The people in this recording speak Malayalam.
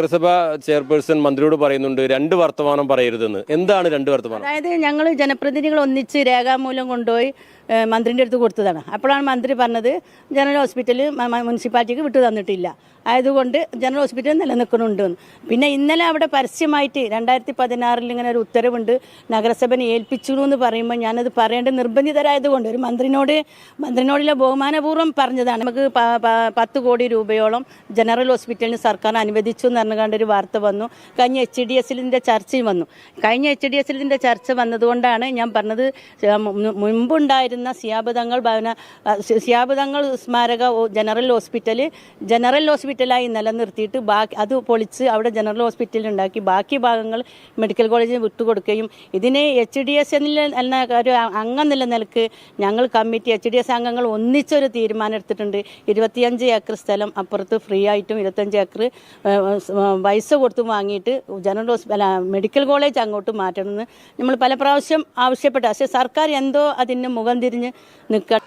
നഗരസഭ ചെയർപേഴ്സൺ മന്ത്രിയോട് പറയുന്നുണ്ട് രണ്ട് വർത്തമാനം പറയരുതെന്ന്. എന്താണ് രണ്ട് വർത്തമാനം? അതായത് ഞങ്ങൾ ജനപ്രതിനിധികൾ ഒന്നിച്ച് രേഖാമൂലം കൊണ്ടുപോയി മന്ത്രിന്റെ അടുത്ത് കൊടുത്തതാണ്. അപ്പോഴാണ് മന്ത്രി പറഞ്ഞത് ജനറൽ ഹോസ്പിറ്റൽ മുനിസിപ്പാലിറ്റിക്ക് വിട്ടു തന്നിട്ടില്ല. ആയതുകൊണ്ട് ജനറൽ ഹോസ്പിറ്റൽ നിലനിൽക്കുന്നുണ്ട്. പിന്നെ ഇന്നലെ അവിടെ പരസ്യമായിട്ട് രണ്ടായിരത്തി പതിനാറിൽ ഇങ്ങനെ ഒരു ഉത്തരവുണ്ട് നഗരസഭനെ ഏൽപ്പിച്ചു എന്ന് പറയുമ്പോൾ ഞാനത് പറയേണ്ട നിർബന്ധിതരായതുകൊണ്ട് ഒരു മന്ത്രിനോട് മന്ത്രിനോടുള്ള ബഹുമാനപൂർവം പറഞ്ഞതാണ്. നമുക്ക് പത്ത് കോടി രൂപയോളം ജനറൽ ഹോസ്പിറ്റലിന് സർക്കാർ അനുവദിച്ചു എന്ന് പറഞ്ഞുകൊണ്ട് ഒരു വാർത്ത വന്നു. കഴിഞ്ഞ എച്ച് ഡി എസിലിന്റെ ചർച്ചയും വന്നു. കഴിഞ്ഞ എച്ച് ഡി എസിലിന്റെ ചർച്ച വന്നതുകൊണ്ടാണ് ഞാൻ പറഞ്ഞത് മു- മുൻപുണ്ടായിരുന്ന സിയാബുദങ്ങൾ ഭവന സിയാബുദങ്ങൾ സ്മാരക ജനറൽ ഹോസ്പിറ്റൽ ജനറൽ ഹോസ്പിറ്റലായി നിലനിർത്തിയിട്ട് ബാക്കി അത് പൊളിച്ച് അവിടെ ജനറൽ ഹോസ്പിറ്റൽ ഉണ്ടാക്കി ബാക്കി ഭാഗങ്ങൾ മെഡിക്കൽ കോളേജിന് വിട്ടുകൊടുക്കുകയും ഇതിനെ എച്ച് ഡി എസ് എന്ന ഒരു അംഗം എന്നുള്ള നിലയ്ക്ക് ഞങ്ങൾ കമ്മിറ്റി എച്ച് ഡി എസ് അംഗങ്ങൾ ഒന്നിച്ചൊരു തീരുമാനം എടുത്തിട്ടുണ്ട്. ഇരുപത്തിയഞ്ച് ഏക്കർ സ്ഥലം അപ്പുറത്ത് ഫ്രീ ആയിട്ടും ഇരുപത്തഞ്ച് ഏക്കർ പൈസ കൊടുത്തും വാങ്ങിയിട്ട് ജനറൽ ഹോസ്പിറ്റൽ മെഡിക്കൽ കോളേജ് അങ്ങോട്ട് മാറ്റണമെന്ന് നമ്മൾ പല പ്രാവശ്യം ആവശ്യപ്പെട്ടു. പക്ഷേ സർക്കാർ എന്തോ അതിന് മുഖം തിരിഞ്ഞ് നിൽക്കണം